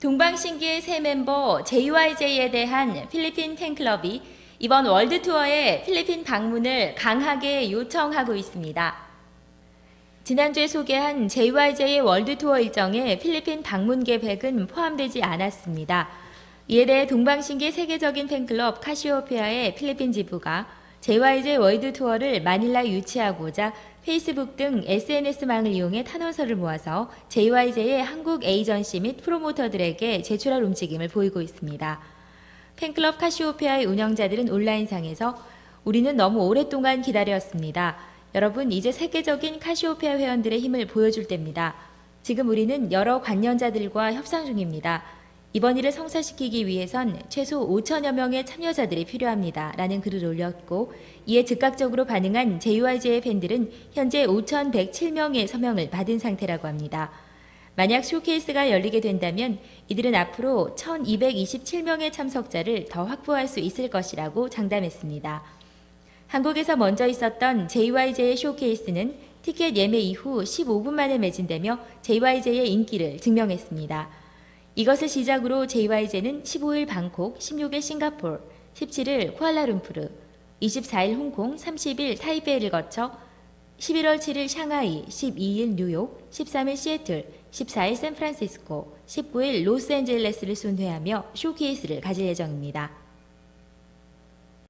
동방신기의 새 멤버 JYJ에 대한 필리핀 팬클럽이 이번 월드 투어에 필리핀 방문을 강하게 요청하고 있습니다. 지난주에 소개한 JYJ의 월드 투어 일정에 필리핀 방문 계획은 포함되지 않았습니다. 이에 대해 동방신기 세계적인 팬클럽 카시오페아의 필리핀 지부가 JYJ 월드 투어를 마닐라에 유치하고자 페이스북 등 SNS망을 이용해 탄원서를 모아서 JYJ의 한국 에이전시 및 프로모터들에게 제출할 움직임을 보이고 있습니다. 팬클럽 카시오페아의 운영자들은 온라인상에서 우리는 너무 오랫동안 기다렸습니다. 여러분, 이제 세계적인 카시오페아 회원들의 힘을 보여줄 때입니다. 지금 우리는 여러 관련자들과 협상 중입니다. 이번 일을 성사시키기 위해선 최소 5천여 명의 참여자들이 필요합니다. 라는 글을 올렸고 이에 즉각적으로 반응한 JYJ의 팬들은 현재 5,107명의 서명을 받은 상태라고 합니다. 만약 쇼케이스가 열리게 된다면 이들은 앞으로 1,227명의 참석자를 더 확보할 수 있을 것이라고 장담했습니다. 한국에서 먼저 있었던 JYJ의 쇼케이스는 티켓 예매 이후 15분 만에 매진되며 JYJ의 인기를 증명했습니다. 이것을 시작으로 JYJ는 15일 방콕, 16일 싱가포르, 17일 쿠알라룸푸르, 24일 홍콩, 30일 타이베이를 거쳐 11월 7일 샹하이, 12일 뉴욕, 13일 시애틀, 14일 샌프란시스코, 19일 로스앤젤레스를 순회하며 쇼케이스를 가질 예정입니다.